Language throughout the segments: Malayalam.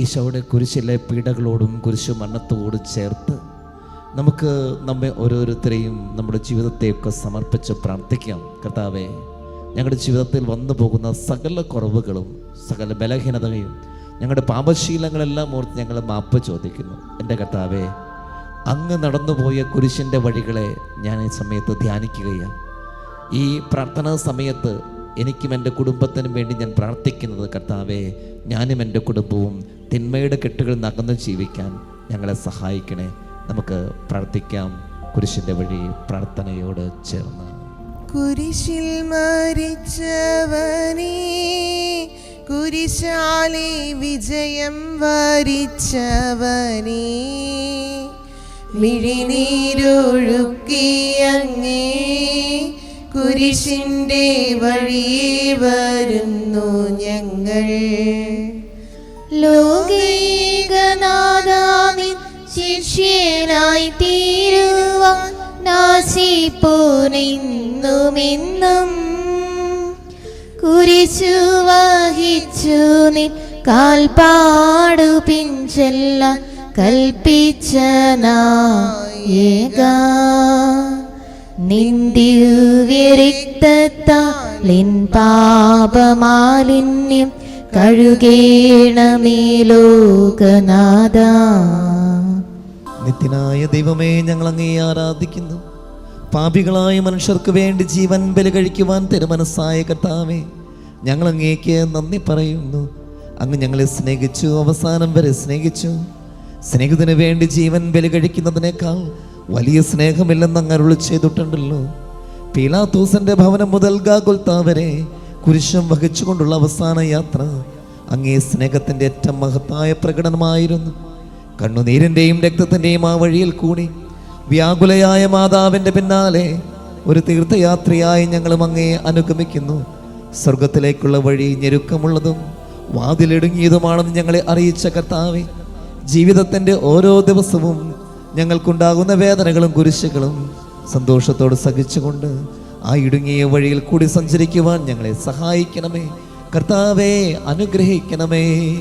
ഈശോയുടെ കുരിശിലെ പീഡകളോടും കുരിശു മരണത്തോടും ചേർത്ത് നമുക്ക് നമ്മെ ഓരോരുത്തരെയും നമ്മുടെ ജീവിതത്തെയൊക്കെ സമർപ്പിച്ച് പ്രാർത്ഥിക്കാം. കർത്താവെ ഞങ്ങളുടെ ജീവിതത്തിൽ വന്നു പോകുന്ന സകല കുറവുകളും സകല ബലഹീനതയും ഞങ്ങളുടെ പാപശീലങ്ങളെല്ലാം ഓർത്ത് ഞങ്ങൾ മാപ്പ് ചോദിക്കുന്നു. എന്റെ കർത്താവെ അങ്ങ് നടന്നുപോയ കുരിശിന്റെ വഴികളെ ഞാൻ ഈ സമയത്ത് ധ്യാനിക്കുകയാണ്. ഈ പ്രാർത്ഥനാ സമയത്ത് എനിക്കും എന്റെ കുടുംബത്തിനും വേണ്ടി ഞാൻ പ്രാർത്ഥിക്കുന്നത് കർത്താവേ ഞാനും എന്റെ കുടുംബവും തിന്മയുടെ കെട്ടുകൾ നകന്ന് ജീവിക്കാൻ ഞങ്ങളെ സഹായിക്കണേ. നമുക്ക് പ്രാർത്ഥിക്കാം. കുരിശിന്റെ വഴി പ്രാർത്ഥനയോട് ചേർന്ന്. കുരിശിൽ മരിച്ചവനേ കുരിശാലെ വിജയം വരിച്ചവനേ. മിഴിനീരൊഴുക്കിയങ്ങേ കുരിശിന്റെ വഴിയെ വരുന്നു ഞങ്ങൾ. ലോകേകനാഥാനി ശിഷ്യനായി തീരുവാൻ നാശിപ്പോനെന്നുമെന്നും കുരിശു വഹിച്ചു നിൻ കാൽപാടു പിഞ്ചെല്ല കൽപ്പിച്ച നായക നിന്ദിവ്യരിക്തത്താലിൻ പാപമാലിന്യം കഴുകേണമേ ലോകനാഥ. നിത്യനായ ദൈവമേ ഞങ്ങൾ അങ്ങേ ആരാധിക്കുന്നു. പാപികളായ മനുഷ്യർക്ക് വേണ്ടി ജീവൻ ബലി കഴിക്കുവാൻ തിരുമനസ്സായ കർത്താവേ ഞങ്ങൾ അങ്ങേക്ക് നന്ദി പറയുന്നു. അങ്ങ് ഞങ്ങളെ സ്നേഹിച്ചു അവസാനം വരെ സ്നേഹിച്ചു. സ്നേഹത്തിന് വേണ്ടി ജീവൻ ബലി കഴിക്കുന്നതിനേക്കാൾ വലിയ സ്നേഹമില്ലെന്ന് അങ്ങ് അരുൾ ചെയ്തിട്ടുണ്ടല്ലോ. പീലാത്തൂസന്റെ ഭവനം മുതൽ ഗാഗുൽത്ത വരെ കുരിശം വഹിച്ചുകൊണ്ടുള്ള അവസാന യാത്ര അങ്ങേ സ്നേഹത്തിന്റെ ഏറ്റവും മഹത്തായ പ്രകടനമായിരുന്നു. കണ്ണുനീരിന്റെയും രക്തത്തിന്റെയും ആ വഴിയിൽ കൂടി വ്യാകുലയായ മാതാവിന്റെ പിന്നാലെ ഒരു തീർത്ഥയാത്രയായി ഞങ്ങളും അങ്ങേ അനുഗമിക്കുന്നു. സ്വർഗത്തിലേക്കുള്ള വഴി ഞെരുക്കമുള്ളതും വാതിലിടുങ്ങിയതുമാണെന്ന് ഞങ്ങളെ അറിയിച്ച കർത്താവെ ജീവിതത്തിന്റെ ഓരോ ദിവസവും ഞങ്ങൾക്കുണ്ടാകുന്ന വേദനകളും കുരിശുകളും സന്തോഷത്തോട് സഹിച്ചുകൊണ്ട് ആ ഇടുങ്ങിയ വഴിയിൽ കൂടി സഞ്ചരിക്കുവാൻ ഞങ്ങളെ സഹായിക്കണമേ. കർത്താവേ അനുഗ്രഹിക്കണമേ.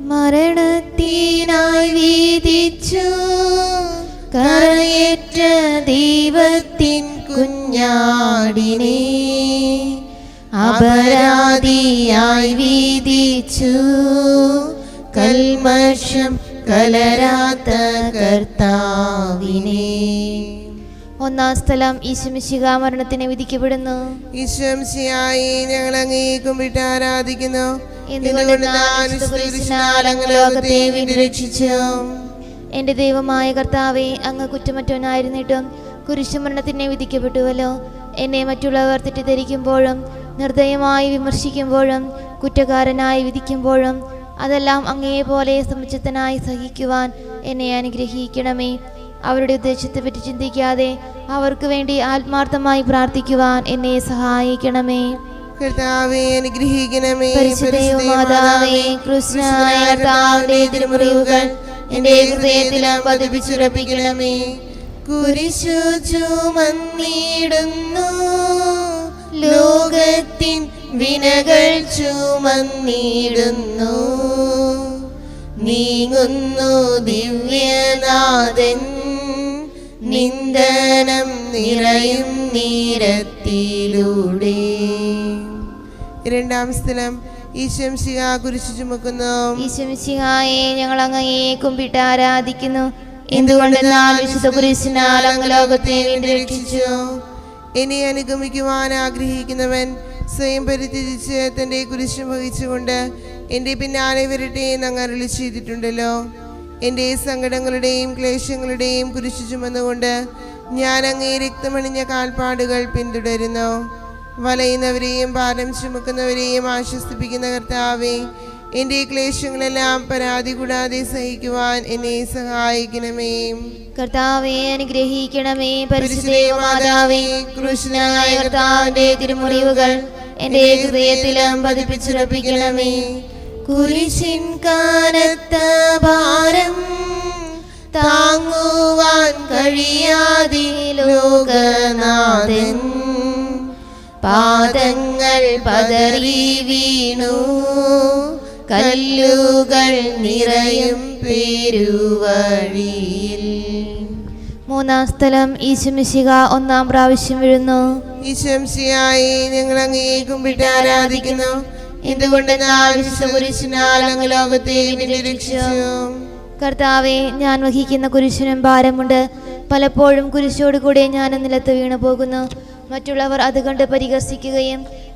മരണത്തിനായി വീതിച്ചു കരയേറ്റ ദൈവത്തിൻ കുഞ്ഞാടിനെ. അപരാധിയായി വീതിച്ചു. കൽമർഷം കലരാത്ത കർത്താവിനെ. ഒന്നാം സ്ഥലം ഈശുമിശിക മരണത്തിന് വിധിക്കപ്പെടുന്നു. ഈശ്വംശിയായി ഞങ്ങൾ അങ്ങേ വിട്ട് ആരാധിക്കുന്നു എന്റെ ദൈവമായ കർത്താവെ അങ്ങ് കുറ്റമറ്റവനായിരുന്നിട്ടും കുരിശുമരണത്തിനെ വിധിക്കപ്പെട്ടുവല്ലോ. എന്നെ മറ്റുള്ളവർ തെറ്റിദ്ധരിക്കുമ്പോഴും നിർദ്ദയമായി വിമർശിക്കുമ്പോഴും കുറ്റക്കാരനായി വിധിക്കുമ്പോഴും അതെല്ലാം അങ്ങയെ പോലെ സമുചിതനായി സഹിക്കുവാൻ എന്നെ അനുഗ്രഹിക്കണമേ. അവരുടെ ഉദ്ദേശത്തെ പറ്റി ചിന്തിക്കാതെ അവർക്ക് വേണ്ടി ആത്മാർത്ഥമായി പ്രാർത്ഥിക്കുവാൻ എന്നെ സഹായിക്കണമേ. കർത്താവെ അനുഗ്രഹിക്കണമേ. പരിശുദ്ധയോ മാതാവേ കൃഷ്ണനായ കർത്താവിന്റെ തിരുമുറിവുകൾ എന്റെ ഹൃദയത്തിലും പതിപ്പിച്ചുറപ്പിക്കണമേ. കുരിശു ചുമന്നിടുന്നു. ലോകത്തിൻ വിനകൾ ചുമന്നിടുന്നു. നീങ്ങുന്നു ദിവ്യനാഥൻ നിന്ദനം നിറയും നീരത്തിലൂടെ. രണ്ടാം സ്ഥലം ഈശംശിക കുരിശു ചുമക്കുന്നു. ഈശമിശിഹായെ ഞങ്ങൾ അങ്ങയെ കുമ്പിട്ട് ആരാധിക്കുന്നു. എന്തുകൊണ്ടെന്നാൽ വിശുദ്ധ കുരിശിനാൽ അങ്ങ് ലോകത്തെ വീണ്ടും രക്ഷിച്ചു. എന്നെ അനുഗമിക്കുവാൻ ആഗ്രഹിക്കുന്നവൻ സ്വയം പരിത്യജിച്ച് തന്റെ കുരിശ് വഹിച്ചുകൊണ്ട് എന്റെ പിന്നാലെ വരട്ടെ എന്ന് അരളി ചെയ്തിട്ടുണ്ടല്ലോ. എന്റെ സങ്കടങ്ങളുടെയും ക്ലേശങ്ങളുടെയും കുരിശു ചുമന്നുകൊണ്ട് ഞാൻ അങ്ങേ രക്തമണിഞ്ഞ കാൽപ്പാടുകൾ പിന്തുടരുന്നു. വലയുന്നവരെയും ഭാരം ചുമക്കുന്നവരെയും ആശ്വസിപ്പിക്കുന്ന കർത്താവേ എന്റെ ക്ലേശങ്ങളെല്ലാം പരാതി കൂടാതെ സഹിക്കുവാൻ എന്നെ സഹായിക്കണമേ. കർത്താവെ അനുഗ്രഹിക്കണമേ. പരിശുദ്ധയോ മാതാവേ കൃഷ്ണനായ കർത്താവിന്റെ തിരുമുറിവുകൾ എന്റെ ഹൃദയത്തിലും പതിപ്പിച്ചുറപ്പിക്കണമേ. കുരിശിൻ കാനത്ത ഭാരം താങ്ങുവാൻ കഴിയാതെ ലോകനാഥൻ. പാദങ്ങൾ പതറി വീണു. കല്ലുകൾ നിറയും പെരുവഴിയിൽ. മൂന്നാം സ്ഥലം ഈശുമിശിക ഒന്നാം പ്രാവശ്യം വീഴുന്നു. ഈശംസിയായി ഞങ്ങൾ അങ്ങേ കുമ്പിട്ട് ആരാധിക്കുന്നു. എന്തുകൊണ്ട് നാൾ കുരിശിനാൽ അങ്ങ് ലോകത്തെ നിരീക്ഷിച്ചു കർത്താവെ ഞാൻ വഹിക്കുന്ന കുരിശിനും ഭാരമുണ്ട്. പലപ്പോഴും കുരിശോട് കൂടെ ഞാൻ നിലത്ത് വീണു പോകുന്നു മറ്റുള്ളവർ അത് കണ്ട് പരിഹസിക്കുകയും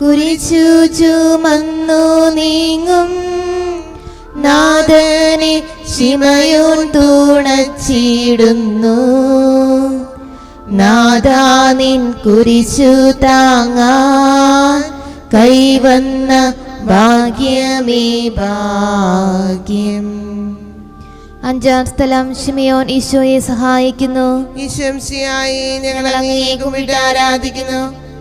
കുരിച്ചു ചുമന്നു നീങ്ങും. നാഥനെ ശിമയോൻ തൂണച്ചിടുന്നു. നാദാ കുരിച്ചു കുരിശു താങ്ങാൻ കൈവന്ന ഭാഗ്യമേ ഭാഗ്യം. അഞ്ചാം സ്ഥലം ഷിമിയോൻ ഈശോയെ സഹായിക്കുന്നു. ഈശംസിയായി ഞങ്ങൾ അങ്ങേക്കും ആരാധിക്കുന്നു.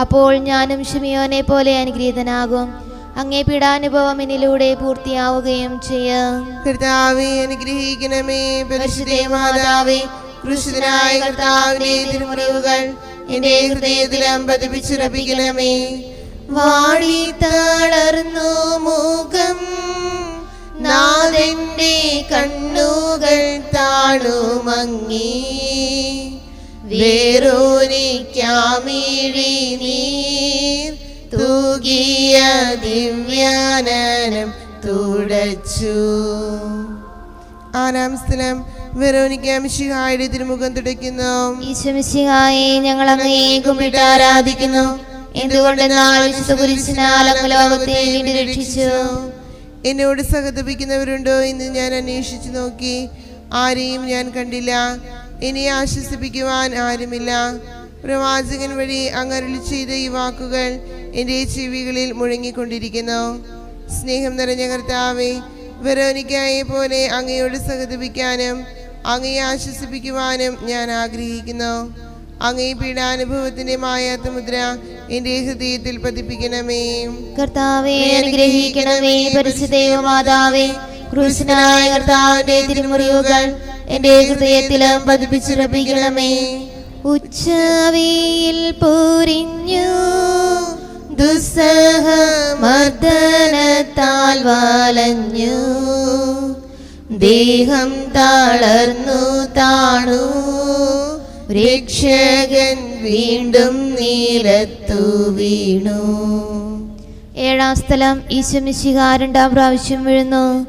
അപ്പോൾ ഞാനും ഷിമിയോനെ പോലെ അനുഗ്രഹീതനാകും. അങ്ങേ പീഡാനുഭവം എന്നിലൂടെ പൂർത്തിയാവുകയും ചെയ്യാം. കർത്താവെ അനുഗ്രഹിക്കണമേ. പരിശുദ്ധ മാതാവേ കൃഷിതനായ കർത്താവിന്റെ തിരുമുറിവുകൾ എന്റെ കണ്ണുകൾ വേറോനിക്കാമിഴി നീർ തൂകിയ ദിവ്യാനനം തുടച്ചു. ആറാം സ്ഥലം. വെറോനിക്ക മിശിഹായുടെ തിരുമുഖം തുടയ്ക്കുന്നു. ഈശ്വമിശിഹായെ ഞങ്ങൾ അങ്ങയെ കുമ്പിട്ട് ആരാധിക്കുന്നു. എന്തുകൊണ്ടെന്നാൽ കുരിശിനാൽ അങ്ങ് ലോകത്തെ വീണ്ടും രക്ഷിച്ചു എന്നോട് സഹതപിക്കുന്നവരുണ്ടോ എന്ന് ഞാൻ അന്വേഷിച്ചു നോക്കി. ആരെയും ഞാൻ കണ്ടില്ല. എന്നെ ആശ്വസിപ്പിക്കുവാൻ ആരുമില്ല. പ്രവാചകൻ വഴി അങ്ങരുളി ചെയ്ത ഈ വാക്കുകൾ എന്റെ ചെവികളിൽ മുഴങ്ങിക്കൊണ്ടിരിക്കുന്നു. സ്നേഹം നിറഞ്ഞ കർത്താവെ വെറോനിക്കായെ പോലെ അങ്ങയോട് സഹതപിക്കാനും അങ്ങയെ ആശ്വസിപ്പിക്കുവാനും ഞാൻ ആഗ്രഹിക്കുന്നു. അങ്ങേ പീഡാനുഭവത്തിന്റെ മായാത്ത മുദ്ര എന്റെ ഹൃദയത്തിൽ പതിപ്പിക്കണമേ. കർത്താവേ അനുഗ്രഹിക്കണമേ പരിശുദ്ധ മാതാവേ ക്രൂശനായ കർത്താവിന്റെ തിരുമുറിവുകൾ എന്റെ ഹൃദയത്തിലും പതിപ്പിച്ചുറപ്പിക്കണമേ ഉച്ചാവിയിൽ പൊരിഞ്ഞു ദുസ്സഹ മർദ്ദനത്താൽ വലഞ്ഞു. ദേഹം തളർന്നു താണു. രക്ഷകൻ വീണ്ടും നീലത്തു വീണു. ഏഴാം സ്ഥലം ഈശ്വമിശിക രണ്ടാം പ്രാവശ്യം വീഴുന്നു.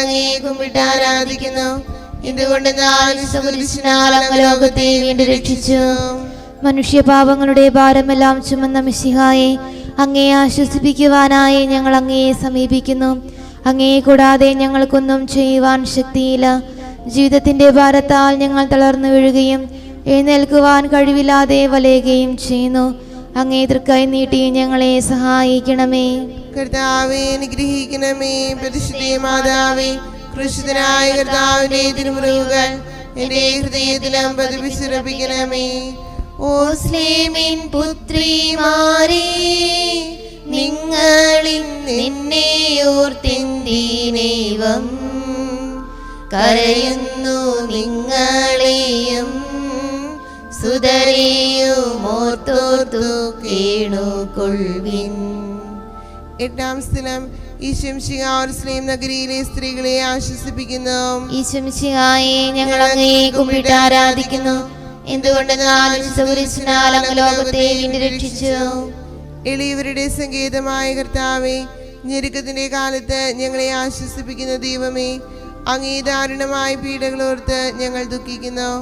അങ്ങേ കുമ്പിട്ട് ആരാധിക്കുന്നു. എന്തുകൊണ്ട് ലോകത്തെ വീണ്ടും രക്ഷിച്ചു? മനുഷ്യപാപങ്ങളുടെ ഭാരമെല്ലാം ചുമന്ന മിശിഹായെ അങ്ങയെ ആശ്വസിപ്പിക്കുവാനായി ഞങ്ങൾ അങ്ങയെ സമീപിക്കുന്നു. അങ്ങയെ കൂടാതെ ഞങ്ങൾക്കൊന്നും ചെയ്യുവാൻ ശക്തിയില്ല. ജീവിതത്തിന്റെ ഭാരത്താൽ ഞങ്ങൾ തളർന്നു വീഴുകയും എഴുന്നേൽക്കുവാൻ കഴിവില്ലാതെ വലയുകയും ചെയ്യുന്നു. അങ്ങേ തൃക്കൈ നീട്ടി ഞങ്ങളെ സഹായിക്കണമേ. കർത്താവെ അനുഗ്രഹിക്കണമേ. പരിശുദ്ധ മാതാവേ കൃഷിതനായ കർത്താവിന്റെ തിരുമുറിവുകൾ എന്റെ ഹൃദയത്തിലും പതിപ്പിച്ചുറപ്പിക്കണമേ ഓ സ്ലേമിൻ പുത്രിമാരെ നിങ്ങളിൽ നിന്നെ ഓർത്തിന്ദീനൈവം കരയുന്നു നിങ്ങളെയും. സുതരെയും ഓർത്തോർത്തു കേണുകൊള്ളിൻ എട്ടാം സ്ഥലം ഈശംശികാർസ്ലീം നഗരിയിലെ സ്ത്രീകളെ ആശ്വസിപ്പിക്കുന്നു. ഈശ്വമിശിഹായെ ഞങ്ങൾ അങ്ങേ കുമ്പിട്ട് ആരാധിക്കുന്നു. എന്തുകൊണ്ടെന്നാൽ സൗരിസിനാൽ അങ്ങ് ലോകത്തെ രക്ഷിച്ചു എളിയവരുടെ സംഗീതമായ കർത്താവെ ഞെരുക്കത്തിന്റെ കാലത്ത് ഞങ്ങളെ ആശ്വസിപ്പിക്കുന്ന ദൈവമേ അങ്ങേ ദാരുണമായ പീഡകളോർത്ത് ഞങ്ങൾ ദുഃഖിക്കുന്നു.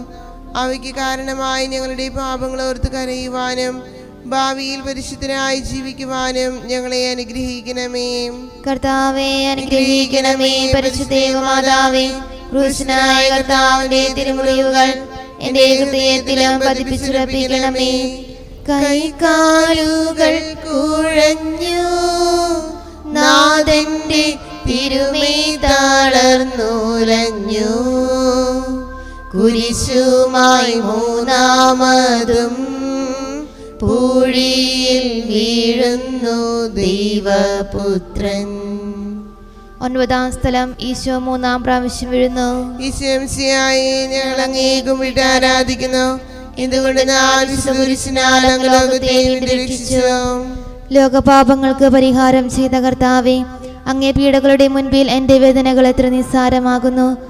അവയ്ക്ക് കാരണമായി ഞങ്ങളുടെ പാപങ്ങൾ ഓർത്ത് കരയുവാനും ഭാവിയിൽ പരിശുദ്ധനായി ജീവിക്കുവാനും ഞങ്ങളെ അനുഗ്രഹിക്കണമേ. കർത്താവേ അനുഗ്രഹിക്കണമേ. പരിശുദ്ധേവമാതാവേ ക്രൂശനായ കർത്താവിന്റെ തിരുമുറിവുകൾ എന്റെ ഹൃദയത്തിലും പതിപ്പിച്ചുറപ്പിക്കണമേ. കൈകാലുകൾ കുഴഞ്ഞു നാഥന്റെ തിരുമേ തളർന്നുലഞ്ഞു കുരിശുമായി മൂന്നാമതും പൂഴിയിൽ വീഴുന്നു ദൈവപുത്രൻ. ഒൻപതാം സ്ഥലം ഈശോ മൂന്നാം പ്രാവശ്യം വീഴുന്നു. ഈശംസിയായി ഞങ്ങൾ അങ്ങേക്കും വിട്ട് ആരാധിക്കുന്നു. എന്തുകൊണ്ട് ലോകപാപങ്ങൾക്ക് പരിഹാരം ചെയ്ത കർത്താവേ അങ്ങേ പീഡകളുടെ മുൻപിൽ എന്റെ വേദനകൾ എത്ര നിസ്സാരമാകുന്നു.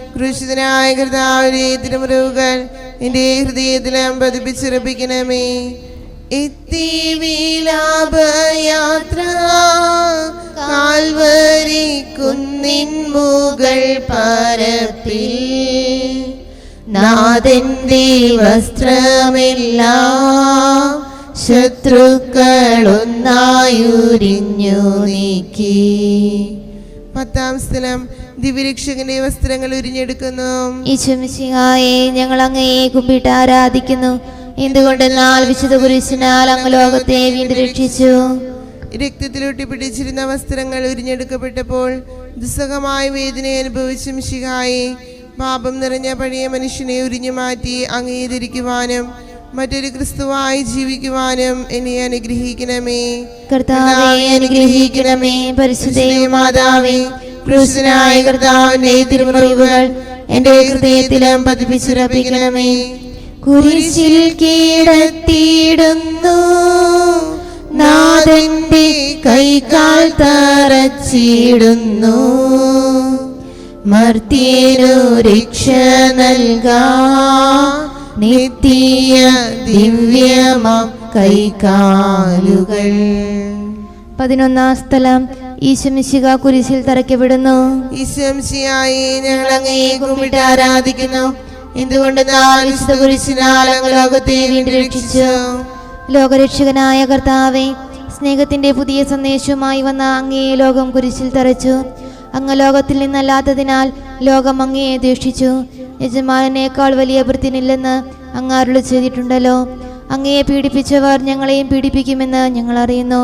ക്രൂശിതനായ കർത്താവിന്റെ തിരുമുറിവുകൾ എന്റെ ഹൃദയത്തിലും പതിപ്പിച്ചുറപ്പിക്കണമേ. എത്തി കാൽവരി കുന്നിൻ മുകൾ പരപ്പിൽ നാഥന്റെ വസ്ത്രമെല്ലാം ശത്രുക്കളൊന്നായുരിഞ്ഞു നീക്കി. പത്താം സ്ഥലം ദിവ്യരക്ഷകന്റെ വസ്ത്രങ്ങൾ ഉരിഞ്ഞെടുക്കുന്നു. ഈശ്വമിശിഹായെ ഞങ്ങൾ അങ്ങയെ കുമ്പിട്ട് ആരാധിക്കുന്നു. എന്തുകൊണ്ടെന്നാൽ വിശുദ്ധ കുരിശിനാൽ അങ്ങ് ലോകത്തെ വീണ്ടും രക്ഷിച്ചു. രക്തത്തിലൊട്ടി പിടിച്ചിരുന്ന വസ്ത്രങ്ങൾ ഉരിഞ്ഞെടുക്കപ്പെട്ടപ്പോൾ ദുസ്സഹമായ വേദന അനുഭവിച്ച ശിഹായി പാപം നിറഞ്ഞ പഴയ മനുഷ്യനെ ഉരിഞ്ഞു മാറ്റി അംഗീകരിക്കുവാനും മറ്റൊരു ക്രിസ്തുവായി ജീവിക്കുവാനും എന്നെ അനുഗ്രഹിക്കണമേ. കർത്താവെ അനുഗ്രഹിക്കണമേ. പരിശുദ്ധേ മാതാവേ ക്രൂശനായ കർത്താവിന്റെ തിരുമുറിവുകൾ എന്റെ ഹൃദയത്തിലും പതിപ്പിച്ചുറപ്പിക്കണമേ. കുരിശിൽ കീഴത്തിയിടുന്നു നാഥന്റെ കൈകാൽ തറച്ചിടുന്നു. മർത്തിയനു രക്ഷ നൽകാ. നിത്യ ദിവ്യമ കൈകാലുകൾ. പതിനൊന്നാം സ്ഥലം ഈശമിശിക കുരിശിൽ തറയ്ക്കപ്പെടുന്നു ഈശംശിയായി ഞങ്ങൾ അങ്ങയെ കുമ്പിട്ട് ആരാധിക്കുന്നു. എന്തുകൊണ്ട് വിശുദ്ധ കുരിശിനാൽ അങ്ങ് ലോകത്തെ വീണ്ടും രക്ഷിച്ചു? ലോകരക്ഷകനായ കർത്താവെ സ്നേഹത്തിന്റെ പുതിയ സന്ദേശവുമായി വന്ന അങ്ങയെ ലോകം കുരിശിൽ തറച്ചു. അങ്ങ് ലോകത്തിൽ നിന്നല്ലാത്തതിനാൽ ലോകം അങ്ങയെ ദേഷിച്ചു യജമാനേക്കാൾ വലിയ വൃത്തിനില്ലെന്ന് അങ്ങ് അരുളി ചെയ്തിട്ടുണ്ടല്ലോ. അങ്ങയെ പീഡിപ്പിച്ചവർ ഞങ്ങളെയും പീഡിപ്പിക്കുമെന്ന് ഞങ്ങൾ അറിയുന്നു.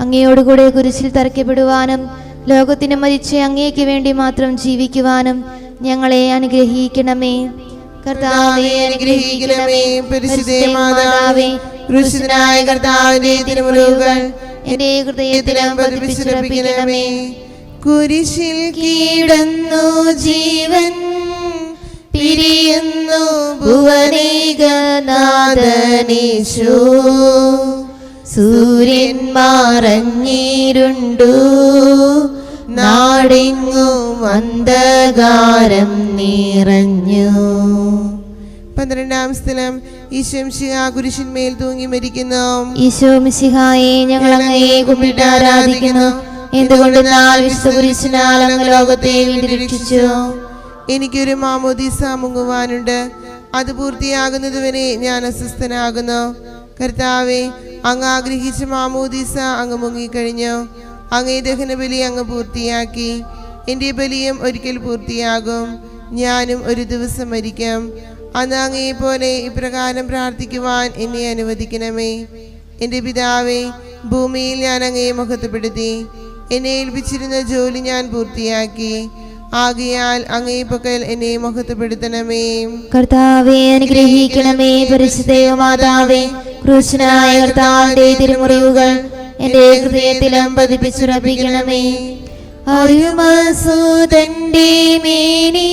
അങ്ങയോടുകൂടെ കുരിശിൽ തറയ്ക്കപ്പെടുവാനും ലോകത്തിന് മരിച്ച അങ്ങേക്ക് വേണ്ടി മാത്രം ജീവിക്കുവാനും ഞങ്ങളെ അനുഗ്രഹിക്കണമേ. അനുഗ്രഹിക്കണമേ. ഹൃദയത്തിലും കുരിശിൽ കീടന്നു ജീവൻ പിരിയുന്നു ഭുവനേകനാഥനീശോ. സൂര്യൻ മാറഞ്ഞിരുണ്ടു. നാടെങ്ങും അന്ധകാരം നിറഞ്ഞു. പന്ത്രണ്ടാം സ്ഥലം. ഈശംശിഹ കുരിശിന്മേൽ തൂങ്ങി മരിക്കുന്നു. ഈശോ മിശിഹായെ ഞങ്ങൾ അങ്ങയെ കുമ്പിട്ട് ആരാധിക്കുന്നു. എന്തുകൊണ്ട് നാൾ വിശുദ്ധ കുരിശിനാൽ അങ്ങ് ലോകത്തെ വീണ്ടും രക്ഷിച്ചു? എനിക്കൊരു മാമോദീസ മുങ്ങുവാനുണ്ട്. അത് പൂർത്തിയാകുന്നതുവരെ ഞാൻ അസ്വസ്ഥനാകുന്നു. കർത്താവെ അങ്ങ് ആഗ്രഹിച്ച മാമോദീസ അങ്ങ് മുങ്ങിക്കഴിഞ്ഞു. അങ്ങേ ദഹന ബലി അങ്ങ് പൂർത്തിയാക്കി. എന്റെ ബലിയും ഒരിക്കൽ പൂർത്തിയാകും. ഞാനും ഒരു ദിവസം മരിക്കും. അന്ന് അങ്ങേ പോലെ ഇപ്രകാരം പ്രാർത്ഥിക്കുവാൻ എന്നെ അനുവദിക്കണമേ. എന്റെ പിതാവേ ഭൂമിയിൽ ഞാൻ അങ്ങയെ മഹത്വപ്പെടുത്തി. എന്നെ ഏൽപ്പിച്ചിരുന്ന ജോലി ഞാൻ പൂർത്തിയാക്കി. ആകയാൽ അങ്ങേ എന്നെ മഹത്വപ്പെടുത്തണമേ. കർത്താവെ അനുഗ്രഹിക്കണമേ പരിശുദ്ധയോ മാതാവേ ക്രൂശനായ കർത്താവിന്റെ തിരുമുറിവുകൾ എന്റെ ഹൃദയത്തിലും പതിപ്പിച്ചുറപ്പിക്കണമേ. അരുമസൂതന്റെ മേനി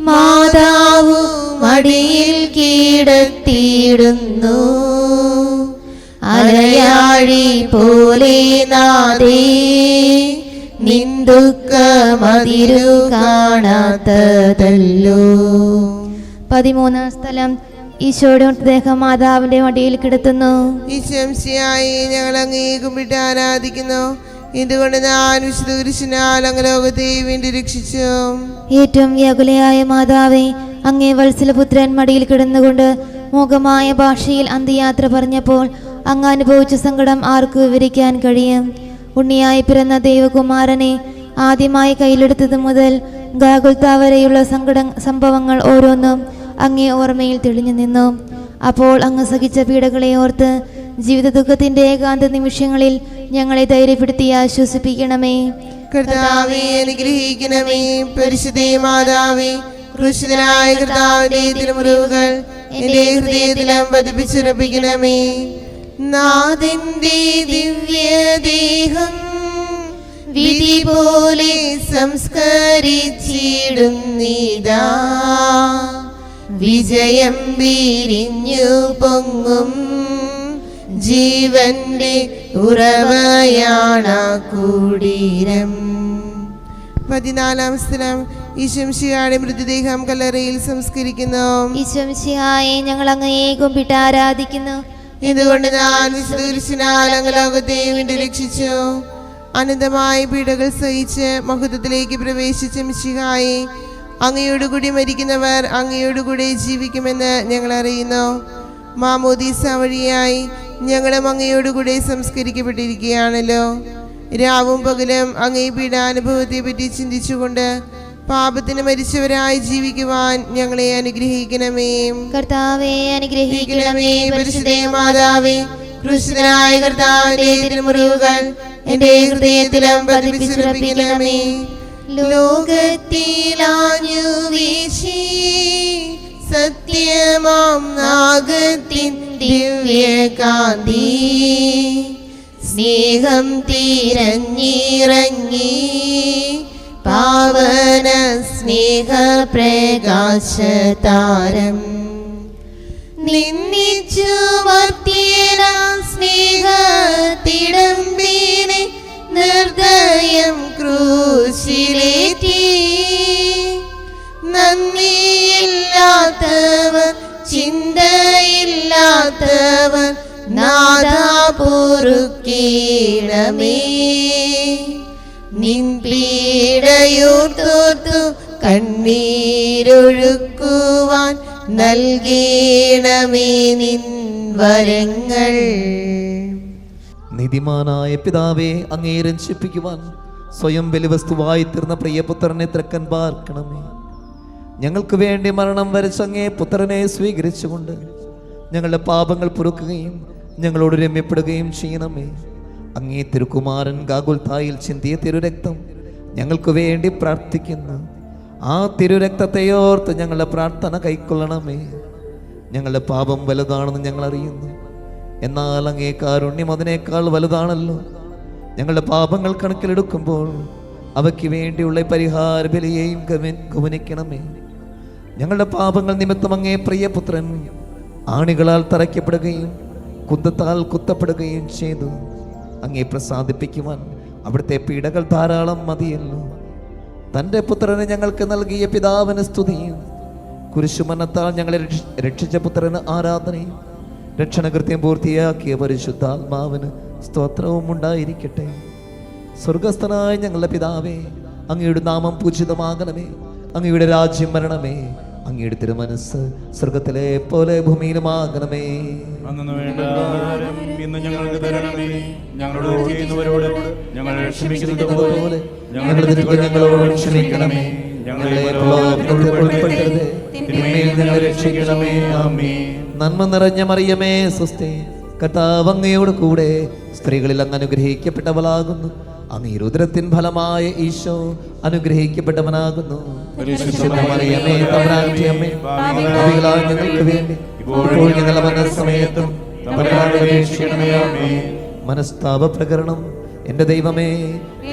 മാതാവു മടിയിൽ കീടത്തിയിടുന്നു. അലയാഴി പോലെ നാദേ. നിന്ദുക്ക മതിരു കാണാത്തതല്ലോ. പതിമൂന്നാം സ്ഥലം ഈശോയുടെ ദേഹം മാതാവിന്റെ മടിയിൽ കിടത്തുന്നു. ഈശംശിയായി ഞങ്ങൾ അങ്ങേ കുമ്പിട്ട് ആരാധിക്കുന്നു. ഇതുകൊണ്ട് ഞാൻ വിശുദ്ധ കുരിശിനാൽ അങ്ങ് ലോകത്തെ വീണ്ടും രക്ഷിച്ചു. ഏറ്റവും വ്യാകുലയായ മാതാവേ അങ്ങേ വത്സലപുത്രൻ മടിയിൽ കിടന്നുകൊണ്ട് മൂകമായ ഭാഷയിൽ അന്ത്യയാത്ര പറഞ്ഞപ്പോൾ അങ്ങ് അനുഭവിച്ച സങ്കടം ആർക്ക് വിവരിക്കാൻ കഴിയും. ഉണ്ണിയായി പിറന്ന ദൈവകുമാരനെ ആദ്യമായി കയ്യിലെടുത്തത് മുതൽ ഗാകുൽത്ത വരെയുള്ള സങ്കട സംഭവങ്ങൾ ഓരോന്നും അങ്ങേ ഓർമ്മയിൽ തെളിഞ്ഞു നിന്നു. അപ്പോൾ അങ്ങ് സഹിച്ച പീഡകളെ ഓർത്ത് ജീവിത ദുഃഖത്തിന്റെ ഏകാന്ത നിമിഷങ്ങളിൽ ഞങ്ങളെ ധൈര്യപ്പെടുത്തി ആശ്വസിപ്പിക്കണമേ. കർത്താവെ അനുഗ്രഹിക്കണമേ. പരിശുദ്ധേ മാതാവേ ഹൃദയത്തിലും പതിപ്പിച്ചുറപ്പിക്കണമേ. നാഥന്റെ ദിവ്യദേഹം വിധി പോലെ സംസ്കരിച്ചിടുന്നിതാ. വിജയം വിരിഞ്ഞു പൊങ്ങും ജീവന്റെ ഉറവയാണ കൂടീരം പതിനാലാം സ്ഥലം ഈശംശിയുടെ മൃതദേഹം കല്ലറയിൽ സംസ്കരിക്കുന്നു. ഈശ്വംശിയായെ ഞങ്ങൾ അങ്ങയെ കുമ്പിട്ട് ആരാധിക്കുന്നു. ഇതുകൊണ്ട് ഞാൻ വീണ്ടും രക്ഷിച്ചു. അനന്തമായ പീഡകൾ സഹിച്ച് മഹത്വത്തിലേക്ക് പ്രവേശിച്ച മിശിഹായി അങ്ങയോടുകൂടി മരിക്കുന്നവർ അങ്ങയോടുകൂടി ജീവിക്കുമെന്ന് ഞങ്ങൾ അറിയുന്നു. മാമോദീസ വഴിയായി ഞങ്ങളും അങ്ങയോടുകൂടി സംസ്കരിക്കപ്പെട്ടിരിക്കുകയാണല്ലോ. രാവും പകലും അങ്ങേ പീഡാനുഭവത്തെ പറ്റി ചിന്തിച്ചുകൊണ്ട് പാപത്തിന് മരിച്ചവരായി ജീവിക്കുവാൻ ഞങ്ങളെ അനുഗ്രഹിക്കണമേ. കർത്താവേ അനുഗ്രഹിക്കണമേ. ഗ്രഹിക്കണമേ പരിശുദ്ധേ മാതാവേ കൃഷ്ണനായ കർത്താവിന്റെ തിരുമുറിവുകൾ എന്റെ ഹൃദയത്തിലും പതിപ്പിച്ചുറപ്പിക്കണമേ ലോകത്തിലാഞ്ഞു വീശി സത്യമാം നാഗത്തിൻ ദിവ്യ കാന്തി സ്നേഹം തിരഞ്ഞിറങ്ങി പാവന സ്നേഹ പ്രകാശതാരം നിന്നിച്ചു മർത്തിയന സ്നേഹത്തിടമ്പീനെ നിർദ്ദയം ക്രൂശിലേറ്റി. നന്ദിയില്ലാത്തവർ ചിന്തയില്ലാത്തവർ നാദാ പൊറുക്കീണമേ. നിൻ പീഡയൂർത്തോർത്തു കണ്ണീരൊഴുക്കുവാൻ നൽകീണമേ നിൻ വരങ്ങൾ. നീതിമാനായ പിതാവെ അങ്ങേ രഞ്ജിപ്പിക്കുവാൻ സ്വയം ബലിവസ്തുവായി തീർന്ന പ്രിയപുത്രനെ തിരക്കൻ പാർക്കണമേ ഞങ്ങൾക്ക് വേണ്ടി മരണം വരച്ചങ്ങേ പുത്രനെ സ്വീകരിച്ചുകൊണ്ട് ഞങ്ങളുടെ പാപങ്ങൾ പൊറുക്കുകയും ഞങ്ങളോട് രമ്യപ്പെടുകയും ചെയ്യണമേ. അങ്ങേ തിരുക്കുമാരൻ ഗാഗുൽത്തായിൽ ചിന്തിയ തിരുരക്തം ഞങ്ങൾക്ക് വേണ്ടി പ്രാർത്ഥിക്കുന്നു. ആ തിരുരക്തത്തെയോർത്ത് ഞങ്ങളുടെ പ്രാർത്ഥന കൈക്കൊള്ളണമേ. ഞങ്ങളുടെ പാപം വലുതാണെന്ന് ഞങ്ങൾ അറിയുന്നു എന്നാൽ അങ്ങേ കാരുണ്യം അതിനേക്കാൾ വലുതാണല്ലോ. ഞങ്ങളുടെ പാപങ്ങൾ കണക്കിലെടുക്കുമ്പോൾ അവയ്ക്ക് വേണ്ടിയുള്ള പരിഹാര ബലിയെയും ഗമ- ഗമനിക്കണമേ ഞങ്ങളുടെ പാപങ്ങൾ നിമിത്തം അങ്ങേ പ്രിയപുത്രൻ ആണികളാൽ തറയ്ക്കപ്പെടുകയും കുന്തത്താൽ കുത്തപ്പെടുകയും ചെയ്തു. അങ്ങേ പ്രസാദിപ്പിക്കുവാൻ അവിടുത്തെ പീഡകൾ ധാരാളം മതിയല്ലോ. തന്റെ പുത്രനെ ഞങ്ങൾക്ക് നൽകിയ പിതാവിന് സ്തുതിയും. കുരിശുമരണത്താൽ ഞങ്ങളെ രക്ഷിച്ച പുത്രന് ആരാധനയും. രക്ഷണകൃത്യം പൂർത്തിയാക്കിയ പരിശുദ്ധാത്മാവിന് സ്തോത്രവും ഉണ്ടായിരിക്കട്ടെ. സ്വർഗസ്ഥനായ ഞങ്ങളുടെ പിതാവേ അങ്ങയുടെ നാമം പൂജിതമാകണമേ. അങ്ങയുടെ രാജ്യം വരണമേ. അങ്ങയുടെ തിരുമനസ് സ്വർഗത്തിലെ പോലെ ഭൂമിയിലുമാകണമേ. അന്നു വേണ്ട ആഹാരം ഇന്ന് ഞങ്ങൾക്ക് തരണമേ. ഞങ്ങളോട് ചെയ്യുന്നവരോട് ഞങ്ങൾ ക്ഷമിക്കുന്നത് പോലെ ഞങ്ങളുടെ ഞങ്ങളോട് ക്ഷമിക്കണമേ. ഞങ്ങളെ പ്രലോഭനത്തിൽ ഉൾപ്പെടുത്തരുത്. തിന്മയിൽ രക്ഷിക്കണമേ. നന്മ നിറഞ്ഞ മറിയമേ സ്വസ്തി കർത്താവ് അങ്ങയോട് കൂടെ സ്ത്രീകളിൽ അങ്ങ് അനുഗ്രഹിക്കപ്പെട്ടവളാകുന്നു. അങ്ങ് രുദ്രത്തിൻ ഫലമായ ഈശോ അനുഗ്രഹിക്കപ്പെട്ടവനാകുന്നു. ഞങ്ങൾക്ക് വേണ്ടി ഇപ്പോൾ ഞങ്ങളുടെ മനസ്സമയത്തും മനസ്താപ പ്രകരണം എന്റെ ദൈവമേ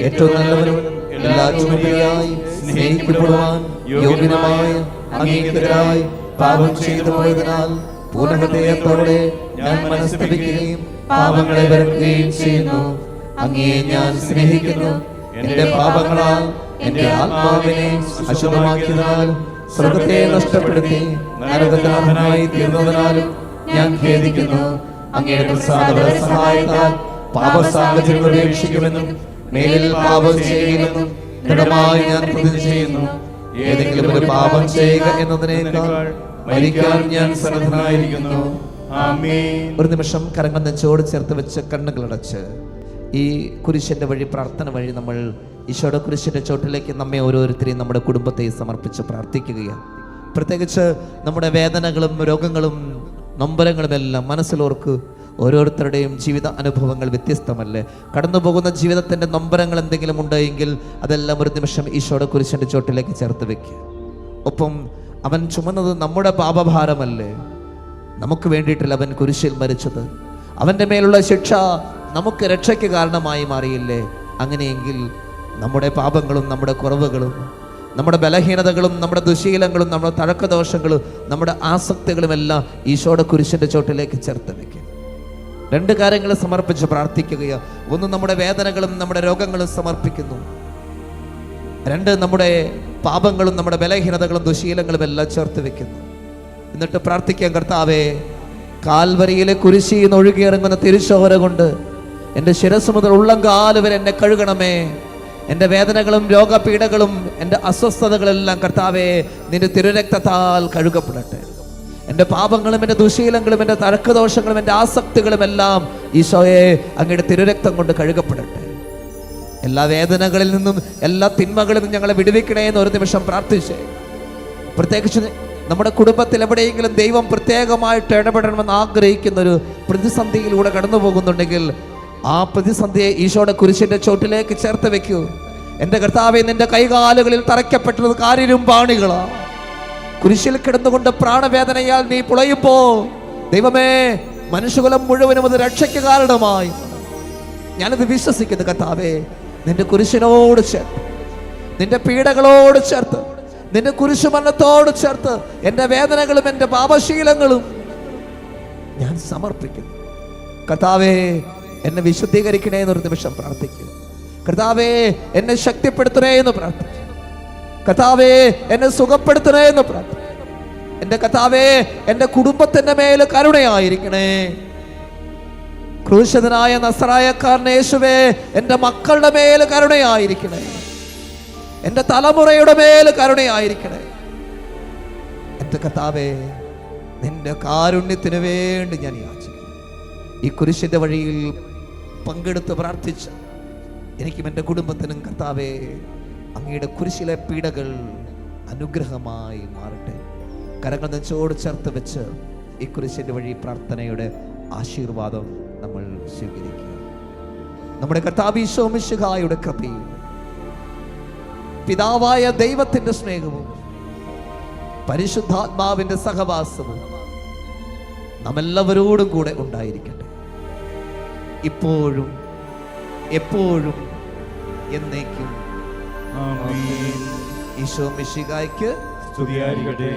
ഏറ്റവും നല്ലവനും എല്ലാ ചുമതലയായി സ്നേഹിക്കപ്പെടുവാൻ യോഗ്യനമായ അംഗീകൃതരായി പാപം ചെയ്തു പോയതിനാൽ പൂർണഹൃദയത്തോടെ ഞാൻ മനസ്തപിക്കുകയും പാപങ്ങളെ വെറുക്കുകയും ചെയ്യുന്നു. അങ്ങയെ ഞാൻ സ്നേഹിക്കുന്നു. എന്റെ പാപങ്ങളാൽ എന്റെ ആത്മാവിനെ അശുഭമാക്കിയതിനാൽ സ്വർഗത്തെ നഷ്ടപ്പെടുത്തി നരകനാഥനായി തീർന്നതിനാലും ഞാൻ ഖേദിക്കുന്നു. അങ്ങയുടെ പ്രസാദ സഹായത്താൽ പാപ സാഹചര്യങ്ങൾ ഉപേക്ഷിക്കുമെന്നും മേലിൽ പാപം ചെയ്യുമെന്നും ദൃഢമായി ഞാൻ പ്രതിജ്ഞ ചെയ്യുന്നു. ഏതെങ്കിലും ഒരു പാപം ചെയ്യുക എന്നതിനേക്കാൾ മരിക്കാൻ ഞാൻ സന്നദ്ധനായിരിക്കുന്നു. ഒരു നിമിഷം കരങ്ങൾ നെഞ്ചോട് ചേർത്ത് വെച്ച് കണ്ണുകളടച്ച് ഈ കുരിശിന്റെ വഴി പ്രാർത്ഥന വഴി നമ്മൾ ഈശോയുടെ കുരിശിന്റെ ചോട്ടിലേക്ക് നമ്മെ ഓരോരുത്തരെയും നമ്മുടെ കുടുംബത്തെ സമർപ്പിച്ച് പ്രാർത്ഥിക്കുകയാണ്. പ്രത്യേകിച്ച് നമ്മുടെ വേദനകളും രോഗങ്ങളും നൊമ്പരങ്ങളും എല്ലാം മനസ്സിലോർക്ക് ഓരോരുത്തരുടെയും ജീവിത അനുഭവങ്ങൾ വ്യത്യസ്തമല്ലേ? കടന്നു പോകുന്ന ജീവിതത്തിന്റെ നൊമ്പരങ്ങൾ എന്തെങ്കിലും ഉണ്ടെങ്കിൽ അതെല്ലാം ഒരു നിമിഷം ഈശോയുടെ കുരിശിന്റെ ചോട്ടിലേക്ക് ചേർത്ത് വെക്കുക. ഒപ്പം അവൻ ചുമന്നത് നമ്മുടെ പാപഭാരമല്ലേ? നമുക്ക് വേണ്ടിയിട്ടല്ല അവൻ കുരിശിൽ മരിച്ചത്? അവന്റെ മേലുള്ള ശിക്ഷ നമുക്ക് രക്ഷയ്ക്ക് കാരണമായി മാറിയില്ലേ? അങ്ങനെയെങ്കിൽ നമ്മുടെ പാപങ്ങളും നമ്മുടെ കുറവുകളും നമ്മുടെ ബലഹീനതകളും നമ്മുടെ ദുശീലങ്ങളും നമ്മുടെ തഴക്കദോഷങ്ങളും നമ്മുടെ ആസക്തികളും എല്ലാം ഈശോയുടെ കുരിശിന്റെ ചോട്ടിലേക്ക് ചേർത്ത് വയ്ക്കുക രണ്ട് കാര്യങ്ങൾ സമർപ്പിച്ച് പ്രാർത്ഥിക്കുകയോ. ഒന്ന് നമ്മുടെ വേദനകളും നമ്മുടെ രോഗങ്ങളും സമർപ്പിക്കുന്നു. രണ്ട് നമ്മുടെ പാപങ്ങളും നമ്മുടെ ബലഹീനതകളും ദുശീലങ്ങളും എല്ലാം ചേർത്ത് വെക്കുന്നു. എന്നിട്ട് പ്രാർത്ഥിക്കാൻ കർത്താവേ കാൽവരിയിലെ കുരിശിന്ന് ഒഴുകിയിറങ്ങുന്ന തിരിച്ചോര കൊണ്ട് എന്റെ ശിരസ് മുതൽ ഉള്ളംകാൽ വരെ എന്നെ കഴുകണമേ. എന്റെ വേദനകളും രോഗപീഠകളും എന്റെ അസ്വസ്ഥതകളെല്ലാം കർത്താവേ നിന്റെ തിരുരക്തത്താൽ കഴുകപ്പെടട്ടെ. എന്റെ പാപങ്ങളും എന്റെ ദുശീലങ്ങളും എന്റെ തഴക്കദോഷങ്ങളും എന്റെ ആസക്തികളും എല്ലാം ഈശോയെ അങ്ങയുടെ തിരുരക്തം കൊണ്ട് കഴുകപ്പെടട്ടെ. എല്ലാ വേദനകളിൽ നിന്നും എല്ലാ തിന്മകളിൽ നിന്നും ഞങ്ങളെ വിടുവിക്കണേ എന്ന് ഒരു നിമിഷം പ്രാർത്ഥിച്ചേ. പ്രത്യേകിച്ച് നമ്മുടെ കുടുംബത്തിൽ എവിടെയെങ്കിലും ദൈവം പ്രത്യേകമായിട്ട് ഇടപെടണമെന്ന് ആഗ്രഹിക്കുന്ന ഒരു പ്രതിസന്ധിയിലൂടെ കടന്നു പോകുന്നുണ്ടെങ്കിൽ ആ പ്രതിസന്ധിയെ ഈശോയുടെ കുരിശിന്റെ ചോട്ടിലേക്ക് ചേർത്ത് വെക്കൂ. എന്റെ കർത്താവെ നിന്റെ കൈകാലുകളിൽ തറയ്ക്കപ്പെട്ടത് കാരിരും പാണികളാ. കുരിശിൽ കിടന്നുകൊണ്ട് പ്രാണവേദനയാൽ നീ പുളയുമ്പോ ദൈവമേ മനുഷ്യകുലം മുഴുവനും അത് രക്ഷയ്ക്ക് കാരണമായി. ഞാനത് വിശ്വസിക്കുന്നു കർത്താവേ നിന്റെ കുരിശിനോട് ചേർത്ത് നിന്റെ പീഡകളോട് ചേർത്ത് നിന്റെ കുരിശുമരണത്തോട് ചേർത്ത് എന്റെ വേദനകളും എന്റെ പാപശീലങ്ങളും ഞാൻ സമർപ്പിക്കുന്നു. കർത്താവേ എന്നെ വിശുദ്ധീകരിക്കണേ എന്നൊരു നിമിഷം പ്രാർത്ഥിക്കുന്നു കർത്താവേ എന്നെ ശക്തിപ്പെടുത്തണേ എന്ന് പ്രാർത്ഥിച്ചു കർത്താവേ എന്നെ സുഖപ്പെടുത്തണേ എന്ന് പ്രാർത്ഥിച്ചു എന്റെ കർത്താവേ എന്റെ കുടുംബത്തിന്റെ മേൽ കരുണയായിരിക്കണേ. ക്രൂശതനായ നസറായക്കാരനേശുവേ എന്റെ മക്കളുടെ മേൽ കരുണയായിരിക്കണേ. എന്റെ തലമുറയുടെ മേൽ കരുണയായിരിക്കണേ. എന്റെ കർത്താവേ നിന്റെ കാരുണ്യത്തിന് വേണ്ടി ഞാൻ യാചിക്കുന്നു. ഈ കുരിശിന്റെ വഴിയിൽ പങ്കെടുത്ത് പ്രാർത്ഥിച്ച് എനിക്കും എന്റെ കുടുംബത്തിനും കർത്താവേ അങ്ങയുടെ കുരിശിലെ പീഡകൾ അനുഗ്രഹമായി മാറട്ടെ. കരങ്ങൾ നെഞ്ചോട് ചേർത്ത് വെച്ച് ഈ കുരിശിന്റെ വഴി പ്രാർത്ഥനയുടെ ആശീർവാദം നമ്മൾ സ്വീകരിക്കുക നമ്മുടെ കർത്താവിശോമിശുഹായുടെ കൃപയും പിതാവായ ദൈവത്തിന്റെ സ്നേഹവും പരിശുദ്ധാത്മാവിന്റെ സഹവാസവും നമ്മെല്ലാവരോടും കൂടെ ഉണ്ടായിരിക്കട്ടെ. ഇപ്പോഴും എപ്പോഴും എന്നേക്കും. ഈശോ മിഷികായ്ക്ക് സ്തുതിയായിരിക്കട്ടെ.